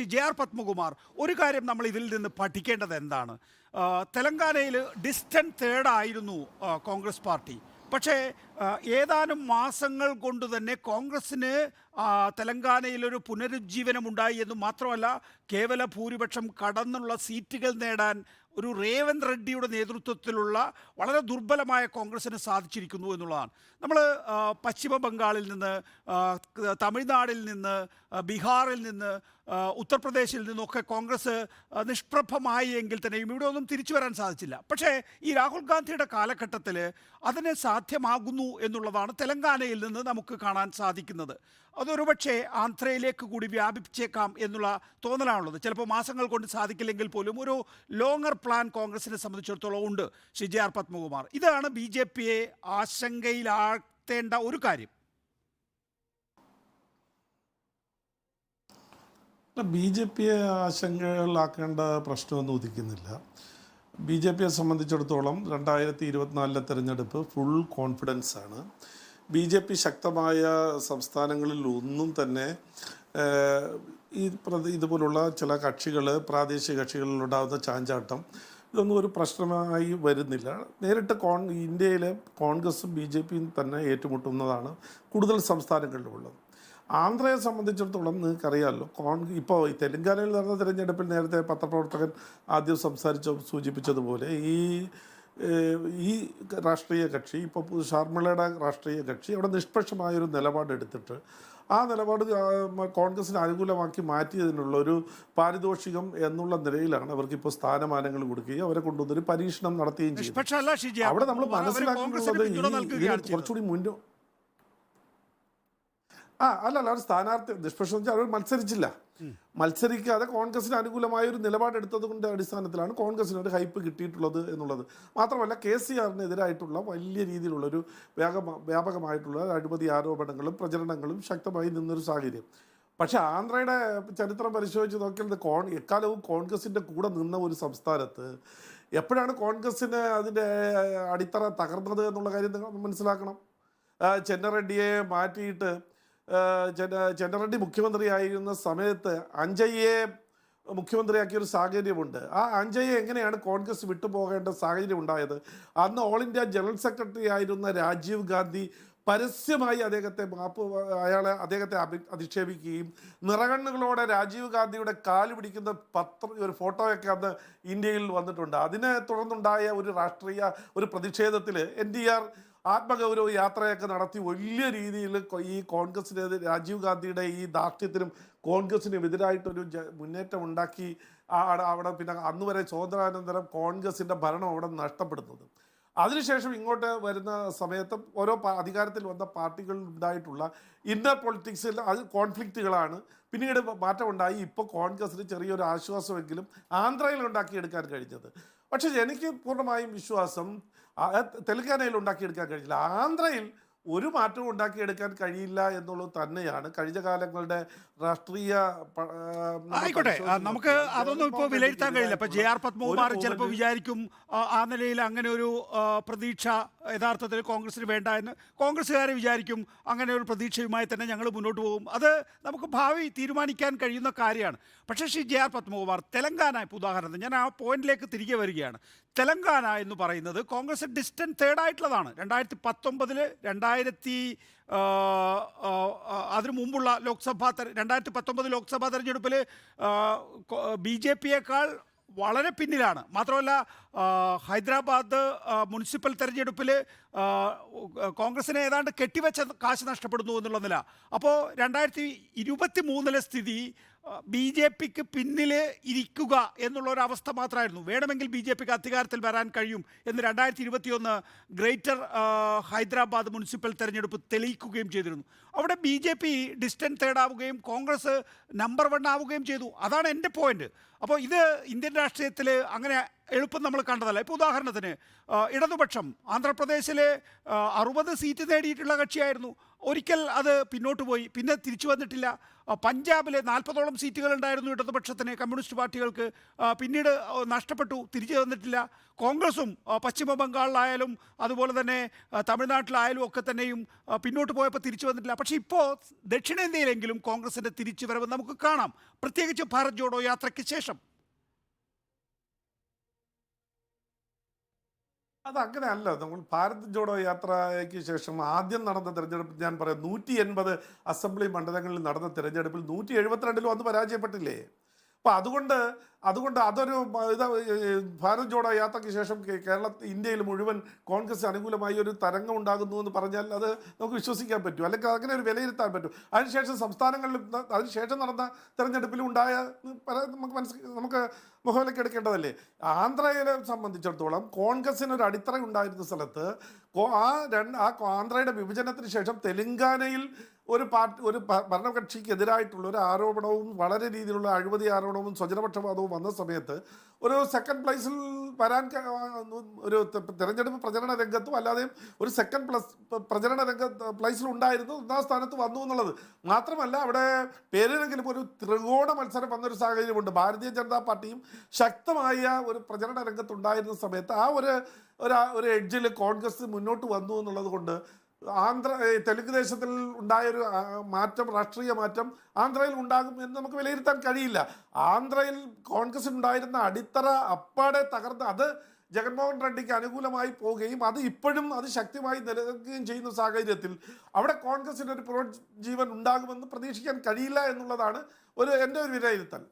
Shri J R Padmakumar ഒരു കാര്യം നമ്മൾ ഇതിൽ നിന്ന് പഠിക്കേണ്ടത് എന്താണ്? തെലങ്കാനയിൽ ഡിസ്റ്റന്റ് തേർഡായിരുന്നു കോൺഗ്രസ് പാർട്ടി. പക്ഷേ ഏതാനും മാസങ്ങൾ കൊണ്ട് തന്നെ കോൺഗ്രസ്സിന് ആ, തെലങ്കാനയിൽ ഒരു പുനരുജ്ജീവനം ഉണ്ടായി എന്ന് മാത്രമല്ല കേവല ഭൂരിപക്ഷം കടന്നുള്ള സീറ്റുകൾ നേടാൻ ഒരു രേവന്ത് റെഡ്ഡിയുടെ നേതൃത്വത്തിലുള്ള വളരെ ദുർബലമായ കോൺഗ്രസ്സിന് സാധിച്ചിരിക്കുന്നു എന്നുള്ളതാണ്. നമ്മൾ പശ്ചിമ ബംഗാളിൽ നിന്ന് തമിഴ്നാടിൽ നിന്ന് ബീഹാറിൽ നിന്ന് ഉത്തർപ്രദേശിൽ നിന്നൊക്കെ കോൺഗ്രസ് നിഷ്പ്രഭമായി എങ്കിൽ തന്നെയും ഇവിടെ ഒന്നും തിരിച്ചു വരാൻ സാധിച്ചില്ല. പക്ഷേ ഈ രാഹുൽ ഗാന്ധിയുടെ കാലഘട്ടത്തിൽ അതിന് സാധ്യമാകുന്നു എന്നുള്ളതാണ് തെലങ്കാനയിൽ നിന്ന് നമുക്ക് കാണാൻ സാധിക്കുന്നത്. അതൊരുപക്ഷെ ആന്ധ്രയിലേക്ക് കൂടി വ്യാപിച്ചേക്കാം എന്നുള്ള തോന്നലാണുള്ളത്. ചിലപ്പോൾ മാസങ്ങൾ കൊണ്ട് സാധിക്കില്ലെങ്കിൽ പോലും ഒരു ലോങ്ങർ പ്ലാൻ കോൺഗ്രസിനെ സംബന്ധിച്ചിടത്തോളം ഉണ്ട് ശ്രീ ജെ ആർ പത്മകുമാർ. ഇതാണ് ബി ജെ പിയെ ആശങ്കയിലാഴ്ത്തേണ്ട ഒരു കാര്യം. ബി ജെ പിയെ ആശങ്കകളാക്കേണ്ട പ്രശ്നമൊന്നും ഉദിക്കുന്നില്ല. ബി ജെ പിയെ സംബന്ധിച്ചിടത്തോളം രണ്ടായിരത്തി ഇരുപത്തിനാലിലെ തെരഞ്ഞെടുപ്പ് ഫുൾ കോൺഫിഡൻസ് ആണ് ബി ജെ പി ശക്തമായ സംസ്ഥാനങ്ങളിൽ ഒന്നും തന്നെ ഈ ഇതുപോലുള്ള ചില കക്ഷികൾ പ്രാദേശിക കക്ഷികളിൽ ഉണ്ടാകുന്ന ചാഞ്ചാട്ടം ഇതൊന്നും ഒരു പ്രശ്നമായി വരുന്നില്ല. നേരിട്ട് കോൺ ഇന്ത്യയിലെ കോൺഗ്രസും ബി ജെ പിയും തന്നെ ഏറ്റുമുട്ടുന്നതാണ് കൂടുതൽ സംസ്ഥാനങ്ങളിലുള്ളത്. ആന്ധ്രയെ സംബന്ധിച്ചിടത്തോളം നിങ്ങൾക്കറിയാമല്ലോ കോൺ ഇപ്പോൾ ഈ തെലങ്കാനയിൽ നടന്ന തിരഞ്ഞെടുപ്പിൽ നേരത്തെ പത്രപ്രവർത്തകൻ ആദ്യം സംസാരിച്ച സൂചിപ്പിച്ചതുപോലെ ഈ ഈ രാഷ്ട്രീയ കക്ഷി ഇപ്പോൾ ഷർമിളയുടെ രാഷ്ട്രീയ കക്ഷി അവിടെ നിഷ്പക്ഷമായൊരു നിലപാടെടുത്തിട്ട് ആ നിലപാട് കോൺഗ്രസിന് അനുകൂലമാക്കി മാറ്റിയതിനുള്ള ഒരു പാരിതോഷികം എന്നുള്ള നിലയിലാണ് അവർക്ക് ഇപ്പോൾ സ്ഥാനമാനങ്ങൾ കൊടുക്കുകയും അവരെ കൊണ്ടുവന്നൊരു പരീക്ഷണം നടത്തുകയും ചെയ്യും അവിടെ നമ്മൾ മനസ്സിലാക്കുന്നത്. കുറച്ചുകൂടി മുന്നോ ആ അല്ല അല്ല അവർ സ്ഥാനാർത്ഥി നിഷ്പക്ഷം വെച്ചാൽ അവർ മത്സരിച്ചില്ല. മത്സരിക്കാതെ കോൺഗ്രസിന് അനുകൂലമായ ഒരു നിലപാടെടുത്തത് കൊണ്ട് അടിസ്ഥാനത്തിലാണ് കോൺഗ്രസിന് ഒരു ഹൈപ്പ് കിട്ടിയിട്ടുള്ളത് എന്നുള്ളത്. മാത്രമല്ല കെ സി ആറിനെതിരായിട്ടുള്ള വലിയ രീതിയിലുള്ള ഒരു വ്യാപക വ്യാപകമായിട്ടുള്ള അഴിമതി ആരോപണങ്ങളും പ്രചരണങ്ങളും ശക്തമായി നിന്നൊരു സാഹചര്യം. പക്ഷേ ആന്ധ്രയുടെ ചരിത്രം പരിശോധിച്ച് നോക്കിയാൽ കോൺ എക്കാലവും കോൺഗ്രസിന്റെ കൂടെ നിന്ന ഒരു സംസ്ഥാനത്ത് എപ്പോഴാണ് കോൺഗ്രസ്സിന് അതിന്റെ അടിത്തറ തകർന്നത് എന്നുള്ള കാര്യം നിങ്ങൾ മനസ്സിലാക്കണം. ചെന്നറെഡ്ഡിയെ മാറ്റിയിട്ട് ചെന്നറെഡ്ഡി മുഖ്യമന്ത്രിയായിരുന്ന സമയത്ത് അഞ്ചയ്യെ മുഖ്യമന്ത്രിയാക്കിയ ഒരു സാഹചര്യമുണ്ട്. ആ അഞ്ചയ്യെ എങ്ങനെയാണ് കോൺഗ്രസ് വിട്ടുപോകേണ്ട സാഹചര്യം ഉണ്ടായത്? അന്ന് ഓൾ ഇന്ത്യ ജനറൽ സെക്രട്ടറി ആയിരുന്ന രാജീവ് ഗാന്ധി പരസ്യമായി അദ്ദേഹത്തെ മാപ്പ് അയാളെ അദ്ദേഹത്തെ അഭി അധിക്ഷേപിക്കുകയും നിറകണ്ണുകളോടെ രാജീവ് ഗാന്ധിയുടെ കാൽ പിടിക്കുന്ന പത്ര ഒരു ഫോട്ടോയൊക്കെ അന്ന് ഇന്ത്യയിൽ വന്നിട്ടുണ്ട്. അതിനെ തുടർന്നുണ്ടായ ഒരു രാഷ്ട്രീയ ഒരു പ്രതിഷേധത്തിൽ എൻ ഡി ആർ ആത്മഗൗരവ യാത്രയൊക്കെ നടത്തി വലിയ രീതിയിൽ ഈ കോൺഗ്രസിനെതിരെ രാജീവ് ഗാന്ധിയുടെ ഈ ദാർഢ്യത്തിനും കോൺഗ്രസിനും എതിരായിട്ടൊരു മുന്നേറ്റം ഉണ്ടാക്കി അവിടെ പിന്നെ അന്ന് വരെ സ്വാതന്ത്ര്യാനന്തരം കോൺഗ്രസിന്റെ ഭരണം അവിടെ നഷ്ടപ്പെടുന്നത്. അതിനുശേഷം ഇങ്ങോട്ട് വരുന്ന സമയത്ത് ഓരോ അധികാരത്തിൽ വന്ന പാർട്ടികളിൽ ഉണ്ടായിട്ടുള്ള ഇന്നർ പൊളിറ്റിക്സിൽ അത് കോൺഫ്ലിക്റ്റുകളാണ് പിന്നീട് മാറ്റം ഉണ്ടായി ഇപ്പോൾ കോൺഗ്രസിന് ചെറിയൊരു ആശ്വാസമെങ്കിലും ആന്ധ്രയിൽ ഉണ്ടാക്കിയെടുക്കാൻ കഴിഞ്ഞത്. പക്ഷേ എനിക്ക് പൂർണമായും വിശ്വാസം തെലങ്കാനയിൽ ഉണ്ടാക്കിയെടുക്കാൻ കഴിഞ്ഞില്ല. ആന്ധ്രയിൽ ഒരു മാറ്റവും ഉണ്ടാക്കിയെടുക്കാൻ കഴിയില്ല എന്നുള്ളത് തന്നെയാണ്. കഴിഞ്ഞ കാലങ്ങളുടെ രാഷ്ട്രീയ ആയിക്കോട്ടെ. നമുക്ക് അതൊന്നും ഇപ്പോൾ വിലയിരുത്താൻ കഴിയില്ല. ഇപ്പൊ ജെ ആർ പത്മകുമാർ ചിലപ്പോൾ വിചാരിക്കും ആ, നിലയിൽ അങ്ങനെ ഒരു പ്രതീക്ഷ യഥാർത്ഥത്തിൽ കോൺഗ്രസിന് വേണ്ട എന്ന് കോൺഗ്രസ്സുകാരെ വിചാരിക്കും അങ്ങനെ ഒരു പ്രതീക്ഷയുമായി തന്നെ ഞങ്ങൾ മുന്നോട്ട് പോകും. അത് നമുക്ക് ഭാവി തീരുമാനിക്കാൻ കഴിയുന്ന കാര്യമാണ്. പക്ഷേ ശ്രീ ജെ ആർ പത്മകുമാർ തെലങ്കാന ഇപ്പോൾ ഉദാഹരണത്തിന് ഞാൻ ആ പോയിന്റിലേക്ക് തിരികെ വരികയാണ്. തെലങ്കാന എന്ന് പറയുന്നത് കോൺഗ്രസ് ഡിസ്റ്റന്റ് തേർഡായിട്ടുള്ളതാണ്. രണ്ടായിരത്തി പത്തൊമ്പതിൽ രണ്ടായിരത്തി ആ, അതിനു മുമ്പുള്ള ലോക്സഭാ രണ്ടായിരത്തി പത്തൊമ്പത് ലോക്സഭാ തെരഞ്ഞെടുപ്പിൽ ബി ജെ പിയേക്കാൾ വളരെ പിന്നിലാണ്. മാത്രമല്ല ഹൈദരാബാദ് മുനിസിപ്പൽ തെരഞ്ഞെടുപ്പിൽ കോൺഗ്രസിനെ ഏതാണ്ട് കെട്ടിവെച്ച കാശ് നഷ്ടപ്പെടുന്നു എന്നുള്ള നില. അപ്പോൾ രണ്ടായിരത്തി ഇരുപത്തി മൂന്നിലെ സ്ഥിതി ബി ജെ പിക്ക് പിന്നിൽ ഇരിക്കുക എന്നുള്ള ഒരു അവസ്ഥ മാത്രമായിരുന്നു. വേണമെങ്കിൽ ബി ജെ പിക്ക് അധികാരത്തിൽ വരാൻ കഴിയും എന്ന് രണ്ടായിരത്തി ഇരുപത്തിയൊന്ന് ഗ്രേറ്റർ ഹൈദരാബാദ് മുനിസിപ്പൽ തെരഞ്ഞെടുപ്പ് തെളിയിക്കുകയും ചെയ്തിരുന്നു. അവിടെ ബി ജെ പി ഡിസ്റ്റൻസ് തേർഡാവുകയും കോൺഗ്രസ് നമ്പർ വൺ ആവുകയും ചെയ്തു. അതാണ് എന്റെ പോയിന്റ്. അപ്പോൾ ഇത് ഇന്ത്യൻ രാഷ്ട്രീയത്തിൽ അങ്ങനെ എളുപ്പം നമ്മൾ കണ്ടതല്ല. ഇപ്പോൾ ഉദാഹരണത്തിന് ഇടതുപക്ഷം ആന്ധ്രാപ്രദേശിലെ അറുപത് സീറ്റ് നേടിയിട്ടുള്ള കക്ഷിയായിരുന്നു. ഒരിക്കൽ അത് പിന്നോട്ട് പോയി. പിന്നെ തിരിച്ചു വന്നിട്ടില്ല. പഞ്ചാബിലെ നാൽപ്പതോളം സീറ്റുകൾ ഉണ്ടായിരുന്നു ഇടതുപക്ഷത്തിന്. കമ്മ്യൂണിസ്റ്റ് പാർട്ടികൾക്ക് പിന്നീട് നഷ്ടപ്പെട്ടു. തിരിച്ചു വന്നിട്ടില്ല. കോൺഗ്രസും പശ്ചിമ ബംഗാളിലായാലും അതുപോലെ തന്നെ തമിഴ്നാട്ടിലായാലും ഒക്കെ തന്നെയും പിന്നോട്ട് പോയപ്പോൾ തിരിച്ചു വന്നിട്ടില്ല. പക്ഷേ ഇപ്പോൾ ദക്ഷിണേന്ത്യയിലെങ്കിലും കോൺഗ്രസിന്റെ തിരിച്ചു വരവ് നമുക്ക് കാണാം. പ്രത്യേകിച്ച് ഭാരത് ജോഡോ യാത്രയ്ക്ക് ശേഷം. അത് അങ്ങനെയല്ല നമ്മൾ ഭാരത് ജോഡോ യാത്രയ്ക്ക് ശേഷം ആദ്യം നടന്ന തിരഞ്ഞെടുപ്പ് ഞാൻ പറയാം നൂറ്റി എൺപത് അസംബ്ലി മണ്ഡലങ്ങളിൽ നടന്ന തിരഞ്ഞെടുപ്പിൽ നൂറ്റി എഴുപത്തിരണ്ടിലും അന്ന് പരാജയപ്പെട്ടില്ലേ? അപ്പം അതുകൊണ്ട് അതുകൊണ്ട് അതൊരു ഇത് ഭാരത് ജോഡോ യാത്രയ്ക്ക് ശേഷം കേരള ഇന്ത്യയിൽ മുഴുവൻ കോൺഗ്രസ് അനുകൂലമായി ഒരു തരംഗം ഉണ്ടാകുന്നു എന്ന് പറഞ്ഞാൽ അത് നമുക്ക് വിശ്വസിക്കാൻ പറ്റും. അല്ലെങ്കിൽ അങ്ങനെ ഒരു വിലയിരുത്താൻ പറ്റും. അതിനുശേഷം സംസ്ഥാനങ്ങളിലും അതിനുശേഷം നടന്ന തെരഞ്ഞെടുപ്പിലും ഉണ്ടായ പല നമുക്ക് മനസ്സിൽ നമുക്ക് മുഖവിലേക്ക് എടുക്കേണ്ടതല്ലേ? ആന്ധ്രയെ സംബന്ധിച്ചിടത്തോളം കോൺഗ്രസിന് ഒരു അടിത്തറ ഉണ്ടായിരുന്ന സ്ഥലത്ത് ആ രണ്ട് ആ ആന്ധ്രയുടെ വിഭജനത്തിന് ശേഷം തെലങ്കാനയിൽ ഒരു പാർട്ടി ഒരു ഭരണകക്ഷിക്കെതിരായിട്ടുള്ള ഒരു ആരോപണവും വളരെ രീതിയിലുള്ള അഴിമതി ആരോപണവും സ്വജനപക്ഷപാതവും വന്ന സമയത്ത് ഒരു സെക്കൻഡ് പ്ലേസിൽ വരാൻ ഒരു തെരഞ്ഞെടുപ്പ് പ്രചരണ രംഗത്തും അല്ലാതെയും ഒരു സെക്കൻഡ് പ്ലസ് പ്രചരണ രംഗ പ്ലേസിൽ ഉണ്ടായിരുന്നു. ഒന്നാം സ്ഥാനത്ത് വന്നു എന്നുള്ളത് മാത്രമല്ല അവിടെ പേരിനെങ്കിലും ഒരു ത്രികോണ മത്സരം വന്നൊരു സാഹചര്യമുണ്ട്. ഭാരതീയ ജനതാ പാർട്ടിയും ശക്തമായ ഒരു പ്രചരണ രംഗത്തുണ്ടായിരുന്ന സമയത്ത് ആ ഒരു ഒരു എഡ്ജിൽ കോൺഗ്രസ് മുന്നോട്ട് വന്നു എന്നുള്ളത് കൊണ്ട് ആന്ധ്ര ഏ, തെലുങ്ക് ദേശത്തിൽ ഉണ്ടായൊരു മാറ്റം രാഷ്ട്രീയ മാറ്റം ആന്ധ്രയിൽ ഉണ്ടാകും എന്ന് നമുക്ക് വിലയിരുത്താൻ കഴിയില്ല. ആന്ധ്രയിൽ കോൺഗ്രസ് ഉണ്ടായിരുന്ന അടിത്തറ അപ്പാടെ തകർന്ന് അത് ജഗൻമോഹൻ റെഡ്ഡിക്ക് അനുകൂലമായി പോവുകയും അത് ഇപ്പോഴും അത് ശക്തിമായി നിലനിൽക്കുകയും ചെയ്യുന്ന സാഹചര്യത്തിൽ അവിടെ കോൺഗ്രസിന് ഒരു പുനർജീവൻ ഉണ്ടാകുമെന്ന് പ്രതീക്ഷിക്കാൻ കഴിയില്ല എന്നുള്ളതാണ് ഒരു എന്റെ ഒരു വിലയിരുത്തൽ.